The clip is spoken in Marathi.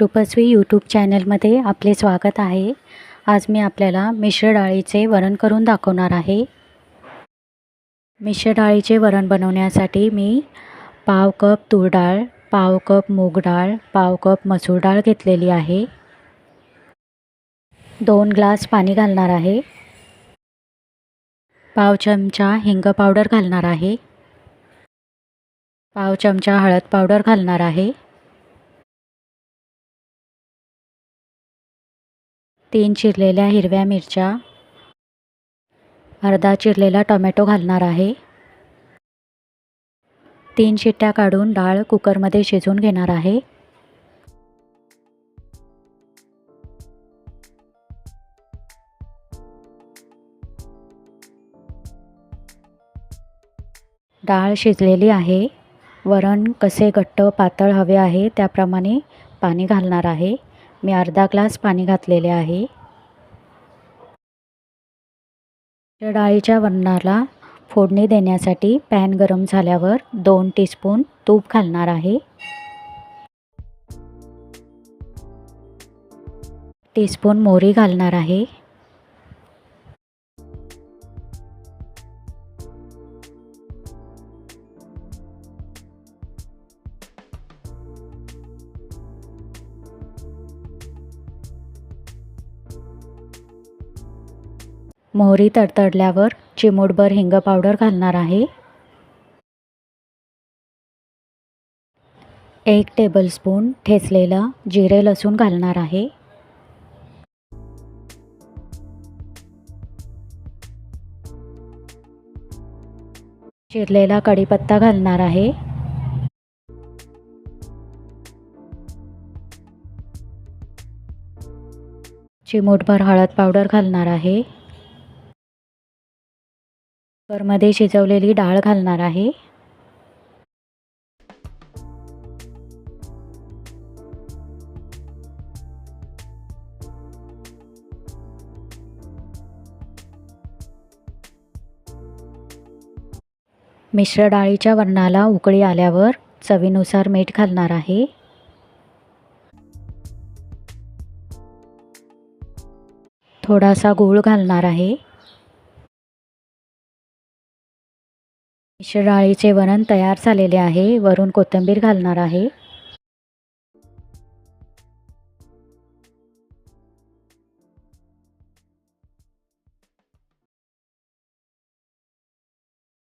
रूपस्वी यूट्यूब चॅनलमध्ये आपले स्वागत आहे. आज मी आपल्याला मिश्र डाळीचे वरण करून दाखवणार आहे. मिश्र डाळीचे वरण बनवण्यासाठी मी पाव कप तूर डाळ पाव कप मूग डाळ पाव कप मसूर डाळ घेतलेली आहे. दोन ग्लास पाणी घालणार आहे. पाव चमचा हिंग पावडर घालणार आहे. पाव चमचा हळद पावडर घालणार आहे. तीन चिरलेल्या हिरव्या मिरच्या. अर्धा चिरलेला टोमॅटो घालणार आहे. तीन शिट्ट्या काढून डाळ कुकरमध्ये शिजवून घेणार आहे. डाळ शिजलेली आहे. वरण कसे घट्ट पातळ हवे आहे त्याप्रमाणे पाणी घालणार आहे. मी अर्धा ग्लास पाणी घातलेले आहे. डाळीच्या वरणाला फोडणी देण्यासाठी पॅन गरम झाल्यावर दोन टीस्पून तूप घालणार आहे. टीस्पून मोहरी घालणार आहे. मोहरी तडतडल्यावर चिमूटभर हिंग पावडर घालणार आहे. एक टेबलस्पून ठेचलेलं जिरे लसूण घालणार आहे. चिरलेला कढीपत्ता घालणार आहे. चिमूटभर हळद पावडर घालणार आहे. कुकरमध्ये शिजवलेली डाळ घालणार आहे. मिश्र डाळीच्या वरणाला उकळी आल्यावर चवीनुसार मीठ घालणार आहे. थोडासा गूळ घालणार आहे. मिश्र डाळीचे वरण तयार झालेले आहे. वरून कोथिंबीर घालणार आहे.